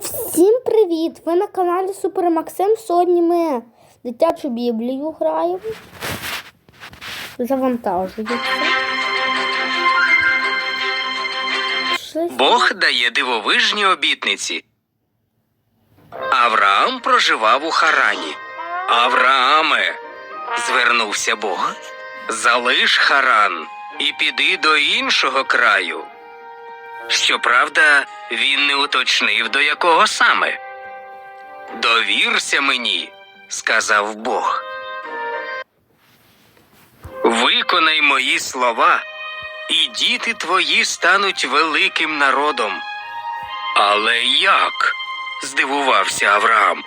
Всім привіт! Ви на каналі Супер Максим. Сьогодні ми дитячу біблію граємо. Завантажується. Бог дає дивовижні обітниці. Авраам проживав у Харані. Аврааме, звернувся Бог. Залиш Харан і піди до іншого краю. Щоправда, він не уточнив, до якого саме. Довірся мені, сказав Бог. Виконай мої слова, і діти твої стануть великим народом. Але як? здивувався Авраам.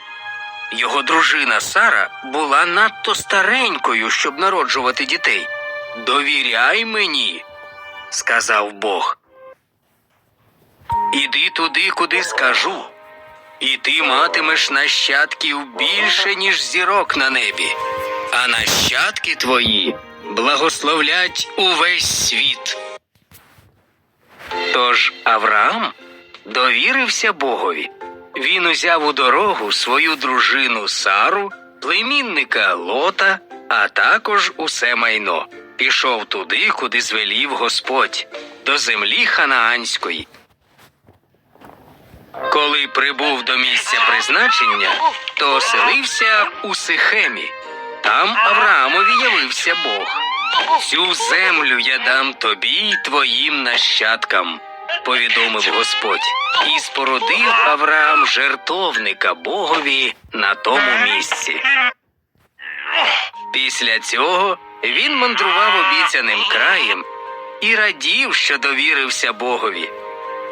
Його дружина Сара була надто старенькою, щоб народжувати дітей. Довіряй мені, сказав Бог. Іди туди, куди скажу, і ти матимеш нащадків більше, ніж зірок на небі, а нащадки твої благословлять увесь світ. Тож Авраам довірився Богові. Він узяв у дорогу свою дружину Сару, племінника Лота, а також усе майно. Пішов туди, куди звелів Господь, до землі ханаанської. Коли прибув до місця призначення, то оселився у Сихемі. Там Авраамові явився Бог. Цю землю я дам тобі й твоїм нащадкам, повідомив Господь, і спорудив Авраам жертовника Богові на тому місці. Після цього він мандрував обіцяним краєм і радів, що довірився Богові.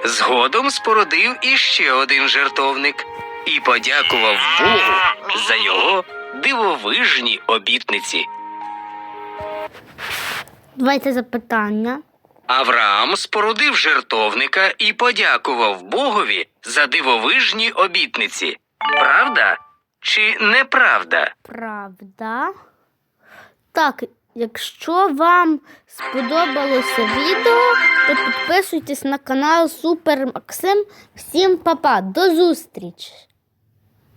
Згодом спорудив іще один жертовник і подякував Богу за його дивовижні обітниці. Давайте запитання. Авраам спорудив жертовника і подякував Богові за дивовижні обітниці. Правда чи неправда? Правда. Так, якщо вам сподобалося відео, то підписуйтесь на канал Супер Максим. Всім па-па, до зустрічі!